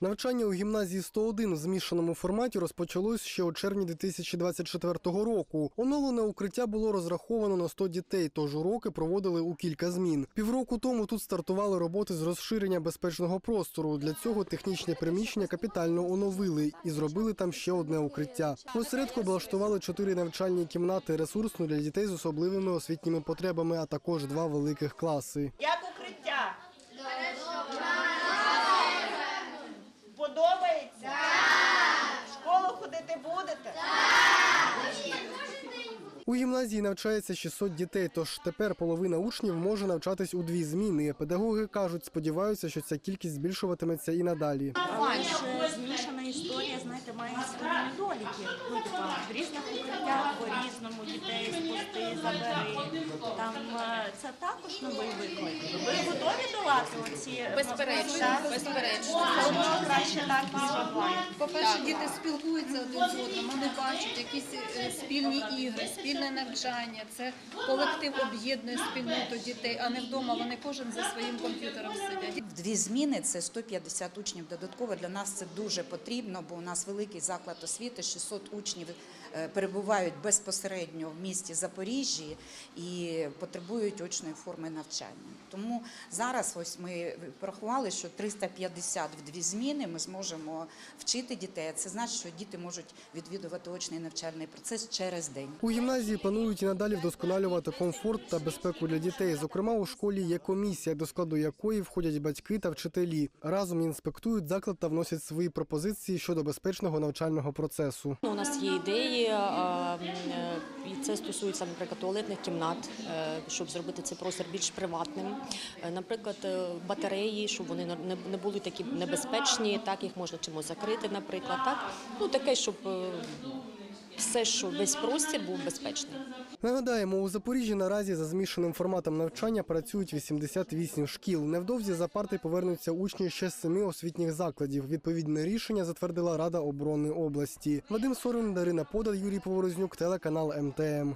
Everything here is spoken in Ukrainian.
Навчання у гімназії 101 в змішаному форматі розпочалось ще у червні 2024 року. Оновлене укриття було розраховано на 100 дітей, тож уроки проводили у кілька змін. Півроку тому тут стартували роботи з розширення безпечного простору. Для цього технічне приміщення капітально оновили і зробили там ще одне укриття. В осередку облаштували чотири навчальні кімнати ресурсну для дітей з особливими освітніми потребами, а також два великих класи. У гімназії навчається 600 дітей, тож тепер половина учнів може навчатись у дві зміни. Педагоги кажуть, сподіваються, що ця кількість збільшуватиметься і надалі. Більше змішана історія, знаєте, має свої недоліки. В різних укриттях по-різному дітей спусти, забери. Там це також новий виклик. Ви готові долати оці Безперечно, безперечно. Все одно краще так ніж онлайн. По-перше, діти спілкуються один з одним, вони бачать якісь е, спільні ігри, спільне навчання. Це колектив об'єднує спільноту дітей, а не вдома. Вони кожен за своїм комп'ютером сидять. В Дві зміни це 150 учнів додатково. Для нас це дуже потрібно, бо у нас великий заклад освіти, 600 учнів е, перебувають безпосередньо в місті Запоріжжі і потребують очної форми навчання. Тому зараз ось ми порахували, що 350 в дві зміни ми зможемо вчити дітей. Це значить, що діти можуть відвідувати очний навчальний процес через день. У гімназії планують і надалі вдосконалювати комфорт та безпеку для дітей. Зокрема, у школі є комісія, до складу якої входять батьки та вчителі. Разом інспектують заклад та вносять свої пропозиції щодо безпечного навчального процесу. У нас є ідеї, е, і це стосується, наприклад, туалетних кімнат, е, щоб зробити цей простір більш приватним. Е, Наприклад, е, батареї, щоб вони не- були такі небезпечні, так їх можна чимось закрити, наприклад. Так? Ну таке, щоб е, все, що весь простір був безпечний. Нагадаємо, у Запоріжжі наразі за змішаним форматом навчання працюють 88 шкіл. Невдовзі за парти повернуться учні ще з семи освітніх закладів. Відповідне рішення затвердила Рада оборони області. Вадим Сорин, Дарина Подар, Юрій Поворознюк, телеканал МТМ.